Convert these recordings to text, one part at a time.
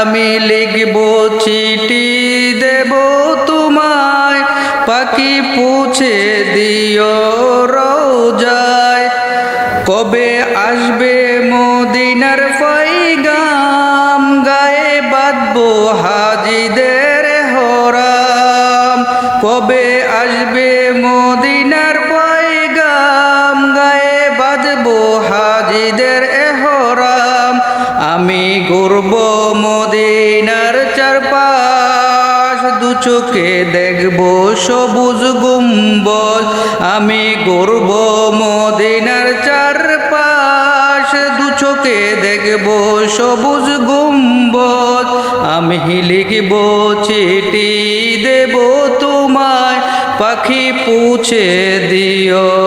আমি লিখব চিঠি দেব তোমায়। পাখি পুছে দিও রোজায়। কবে আসবে মদিনার ফাইগাম গায়ে বাঁধবো হাজিদের হরাম। কবে আসবে ঘুরব মদিনার চারপাশ, দু চোখে দেখব সবুজ গুম্বজ। আমি ঘুরব মদিনার চারপাশ, দু চোখে দেখব সবুজ গুম্বজ। আমি লিখব চিঠি দেব তোমায়, পাখি পুছে দিও।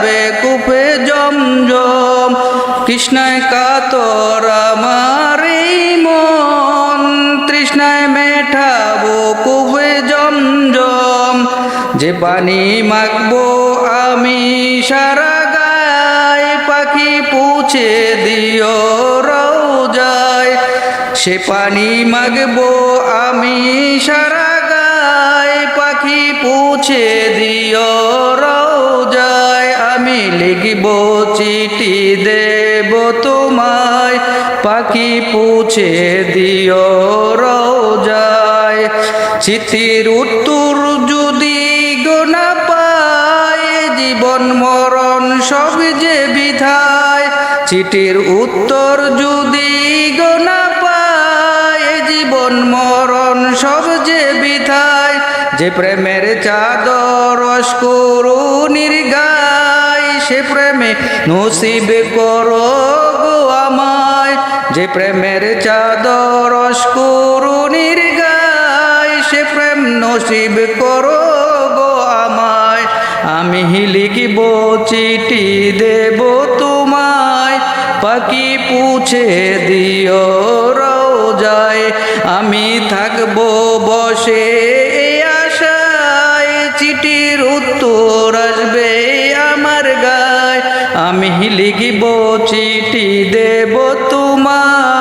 মেঠাবে কুপে জমজম, কৃষ্ণায় কাতর আমার মন। তৃষ্ণায় মেঠাবো কুপে জমজম, যে পানি মাখবো আমি সারা গায়ে, পাখি পুছে দিও রোজায়। সে পানি মাগবো আমি সারা গায়ে, পাখি পুছে দিও লিখব চিঠি দেব তোমায়। পাখি পুছে দিও রোজায়। চিঠির উত্তর যদি গোনা পায়, জীবন মরণ সব যে বিধায়। চিঠির উত্তর যদি গোনা পায়, জীবন মরণ সব যে বিধায়। যে প্রেমের চাদর অস্করু নির্গায় সে প্রেমে নসিব করো গো আমায়। যে প্রেমের চাদর অস্করু নির্গায়, সে প্রেম নসিব করো গো আমায়। আমি লিখিব চিঠি দেব তোমায়। পাখি পুছে দিও রোজায় আমি থাকব বসে আমি লিখিব চিঠি দেব তোমায়।